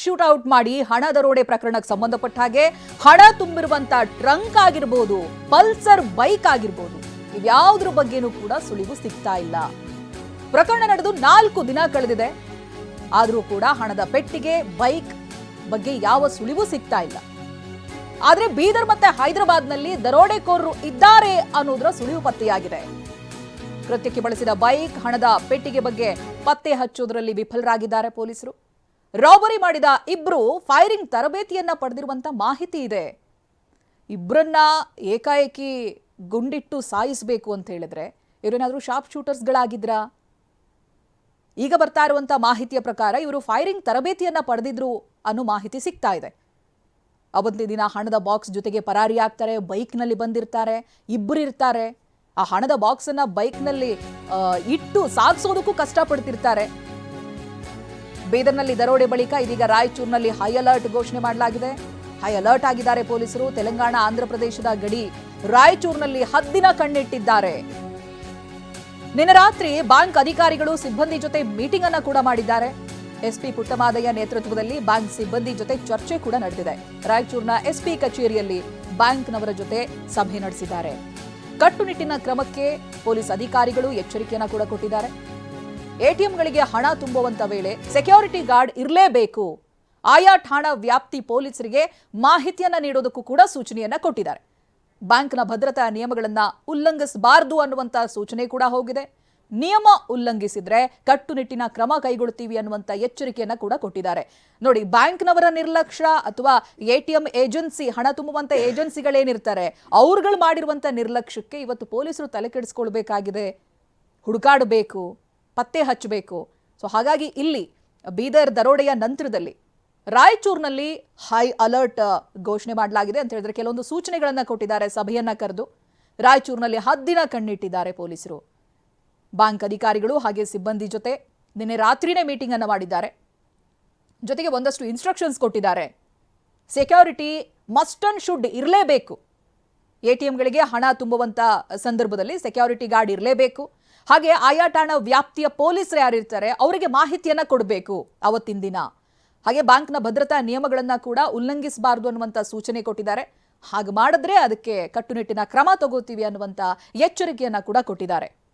Shoot out ಮಾಡಿ ಹಣ ದರೋಡೆ ಪ್ರಕರಣಕ್ಕೆ ಸಂಬಂಧಪಟ್ಟ ಹಾಗೆ ಹಣ ತುಂಬಿರುವಂತ ಟ್ರಂಕ್ ಆಗಿರ್ಬೋದು, ಪಲ್ಸರ್ ಬೈಕ್ ಆಗಿರ್ಬೋದು, ಇವ್ಯಾವುದ್ರ ಬಗ್ಗೆನೂ ಕೂಡ ಸುಳಿವು ಸಿಗ್ತಾ ಇಲ್ಲ. ಪ್ರಕರಣ ನಡೆದು ನಾಲ್ಕು ದಿನ ಕಳೆದಿದೆ. ಆದರೂ ಕೂಡ ಹಣದ ಪೆಟ್ಟಿಗೆ, ಬೈಕ್ ಬಗ್ಗೆ ಯಾವ ಸುಳಿವು ಸಿಗ್ತಾ ಇಲ್ಲ. ಆದ್ರೆ ಬೀದರ್ ಮತ್ತೆ ಹೈದರಾಬಾದ್ನಲ್ಲಿ ದರೋಡೆಕೋರರು ಇದ್ದಾರೆ ಅನ್ನೋದ್ರ ಸುಳಿವು ಪತ್ತೆಯಾಗಿದೆ. ಕೃತ್ಯಕ್ಕೆ ಬಳಸಿದ ಬೈಕ್ ಹಣದ ಪೆಟ್ಟಿಗೆ ಬಗ್ಗೆ ಪತ್ತೆ ಹಚ್ಚೋದ್ರಲ್ಲಿ ವಿಫಲರಾಗಿದ್ದಾರೆ ಪೊಲೀಸರು. ರಾಬರಿ ಮಾಡಿದ ಇಬ್ರು ಫೈರಿಂಗ್ ತರಬೇತಿಯನ್ನ ಪಡೆದಿರುವಂತ ಮಾಹಿತಿ ಇದೆ. ಇಬ್ಬರನ್ನ ಏಕಾಏಕಿ ಗುಂಡಿಟ್ಟು ಸಾಯಿಸಬೇಕು ಅಂತ ಹೇಳಿದ್ರೆ ಇವರೇನಾದರೂ ಶಾರ್ಪ್ ಶೂಟರ್ಸ್ಗಳಾಗಿದ್ರಾ ಈಗ ಬರ್ತಾ ಇರುವಂತ ಮಾಹಿತಿಯ ಪ್ರಕಾರ ಇವರು ಫೈರಿಂಗ್ ತರಬೇತಿಯನ್ನ ಪಡೆದಿದ್ರು ಅನ್ನೋ ಮಾಹಿತಿ ಸಿಗ್ತಾ ಇದೆ. ಅವತ್ತಿ ದಿನ ಹಣದ ಬಾಕ್ಸ್ ಜೊತೆಗೆ ಪರಾರಿ ಆಗ್ತಾರೆ ಬೈಕ್ನಲ್ಲಿ ಬಂದಿರ್ತಾರೆ ಇಬ್ಬರು ಇರ್ತಾರೆ. ಆ ಹಣದ ಬಾಕ್ಸ್ ಅನ್ನ ಬೈಕ್ನಲ್ಲಿ ಇಟ್ಟು ಸಾಗಿಸೋದಕ್ಕೂ ಕಷ್ಟಪಡ್ತಿರ್ತಾರೆ. ಬೀದರ್ನಲ್ಲಿ ದರೋಡೆ ಬಳಿಕ ಇದೀಗ ರಾಯಚೂರಿನಲ್ಲಿ ಹೈ ಅಲರ್ಟ್ ಘೋಷಣೆ ಮಾಡಲಾಗಿದೆ. ಹೈ ಅಲರ್ಟ್ ಆಗಿದ್ದಾರೆ ಪೊಲೀಸರು. ತೆಲಂಗಾಣ ಆಂಧ್ರಪ್ರದೇಶದ ಗಡಿ ರಾಯಚೂರಿನಲ್ಲಿ ಹದ್ದಿನ ಕಣ್ಣಿಟ್ಟಿದ್ದಾರೆ. ನಿನ್ನೆ ರಾತ್ರಿ ಬ್ಯಾಂಕ್ ಅಧಿಕಾರಿಗಳು ಸಿಬ್ಬಂದಿ ಜೊತೆ ಮೀಟಿಂಗ್ ಅನ್ನ ಕೂಡ ಮಾಡಿದ್ದಾರೆ. ಎಸ್ಪಿ ಪುಟ್ಟಮಾದಯ್ಯ ನೇತೃತ್ವದಲ್ಲಿ ಬ್ಯಾಂಕ್ ಸಿಬ್ಬಂದಿ ಜೊತೆ ಚರ್ಚೆ ಕೂಡ ನಡೆದಿದೆ. ರಾಯಚೂರಿನ ಎಸ್ಪಿ ಕಚೇರಿಯಲ್ಲಿ ಬ್ಯಾಂಕ್ನವರ ಜೊತೆ ಸಭೆ ನಡೆಸಿದ್ದಾರೆ. ಕಟ್ಟುನಿಟ್ಟಿನ ಕ್ರಮಕ್ಕೆ ಪೊಲೀಸ್ ಅಧಿಕಾರಿಗಳು ಎಚ್ಚರಿಕೆಯನ್ನು ಕೂಡ ಕೊಟ್ಟಿದ್ದಾರೆ. ಎಟಿಎಂಗಳಿಗೆ ಹಣ ತುಂಬುವಂತ ವೇಳೆ ಸೆಕ್ಯೂರಿಟಿ ಗಾರ್ಡ್ ಇರಲೇಬೇಕು. ಆಯಾ ಠಾಣಾ ವ್ಯಾಪ್ತಿ ಪೊಲೀಸರಿಗೆ ಮಾಹಿತಿಯನ್ನ ನೀಡೋದಕ್ಕೂ ಕೂಡ ಸೂಚನೆಯನ್ನ ಕೊಟ್ಟಿದ್ದಾರೆ. ಬ್ಯಾಂಕ್ನ ಭದ್ರತಾ ನಿಯಮಗಳನ್ನ ಉಲ್ಲಂಘಿಸಬಾರದು ಅನ್ನುವಂತ ಸೂಚನೆ ಕೂಡ ಹೋಗಿದೆ. ನಿಯಮ ಉಲ್ಲಂಘಿಸಿದ್ರೆ ಕಟ್ಟುನಿಟ್ಟಿನ ಕ್ರಮ ಕೈಗೊಳ್ತೀವಿ ಅನ್ನುವಂತ ಎಚ್ಚರಿಕೆಯನ್ನ ಕೂಡ ಕೊಟ್ಟಿದ್ದಾರೆ. ನೋಡಿ, ಬ್ಯಾಂಕ್ನವರ ನಿರ್ಲಕ್ಷ್ಯ ಅಥವಾ ಎ ಟಿ ಎಂ ಏಜೆನ್ಸಿ, ಹಣ ತುಂಬುವಂತ ಏಜೆನ್ಸಿಗಳೇನಿರ್ತಾರೆ, ಅವ್ರುಗಳು ಮಾಡಿರುವಂತ ನಿರ್ಲಕ್ಷ್ಯಕ್ಕೆ ಇವತ್ತು ಪೊಲೀಸರು ತಲೆ ಕೆಡಿಸ್ಕೊಳ್ಬೇಕಾಗಿದೆ. ಹುಡುಕಾಡಬೇಕು. ಪತ್ತೆ ಹಚ್ಚಬೇಕು. ಸೊ ಹಾಗಾಗಿ ಇಲ್ಲಿ ಬೀದರ್ ದರೋಡೆಯ ನಂತರದಲ್ಲಿ ರಾಯಚೂರಿನಲ್ಲಿ ಹೈ ಅಲರ್ಟ್ ಘೋಷಣೆ ಮಾಡಲಾಗಿದೆ ಅಂತ ಹೇಳಿದ್ರೆ ಕೆಲವೊಂದು ಸೂಚನೆಗಳನ್ನು ಕೊಟ್ಟಿದ್ದಾರೆ ಸಭೆಯನ್ನ ಕರೆದು. ರಾಯಚೂರಿನಲ್ಲಿ ಹದ್ದಿನ ಕಣ್ಣಿಟ್ಟಿದ್ದಾರೆ ಪೊಲೀಸರು. ಬ್ಯಾಂಕ್ ಅಧಿಕಾರಿಗಳು ಹಾಗೆ ಸಿಬ್ಬಂದಿ ಜೊತೆ ನಿನ್ನೆ ರಾತ್ರಿನೇ ಮೀಟಿಂಗ್ ಅನ್ನು ಮಾಡಿದ್ದಾರೆ. ಜೊತೆಗೆ ಒಂದಷ್ಟು ಇನ್ಸ್ಟ್ರಕ್ಷನ್ಸ್ ಕೊಟ್ಟಿದ್ದಾರೆ. ಸೆಕ್ಯೂರಿಟಿ ಮಸ್ಟ್ ಅಂಡ್ ಶುಡ್ ಇರಲೇಬೇಕು. ಎಟಿಎಂಗಳಿಗೆ ಹಣ ತುಂಬುವಂತ ಸಂದರ್ಭದಲ್ಲಿ ಸೆಕ್ಯೂರಿಟಿ ಗಾರ್ಡ್ ಇರಲೇಬೇಕು. ಹಾಗೆ ಆಯಾ ಠಾಣ ವ್ಯಾಪ್ತಿಯ ಪೊಲೀಸರು ಯಾರಿರ್ತಾರೆ ಅವರಿಗೆ ಮಾಹಿತಿಯನ್ನ ಕೊಡಬೇಕು ಅವತ್ತಿನ ದಿನ. ಹಾಗೆ ಬ್ಯಾಂಕ್ನ ಭದ್ರತಾ ನಿಯಮಗಳನ್ನ ಕೂಡ ಉಲ್ಲಂಘಿಸಬಾರದು ಅನ್ನುವಂತ ಸೂಚನೆ ಕೊಟ್ಟಿದ್ದಾರೆ. ಹಾಗೆ ಮಾಡಿದ್ರೆ ಅದಕ್ಕೆ ಕಟ್ಟುನಿಟ್ಟಿನ ಕ್ರಮ ತಗೋತೀವಿ ಅನ್ನುವಂತ ಎಚ್ಚರಿಕೆಯನ್ನ ಕೂಡ ಕೊಟ್ಟಿದ್ದಾರೆ.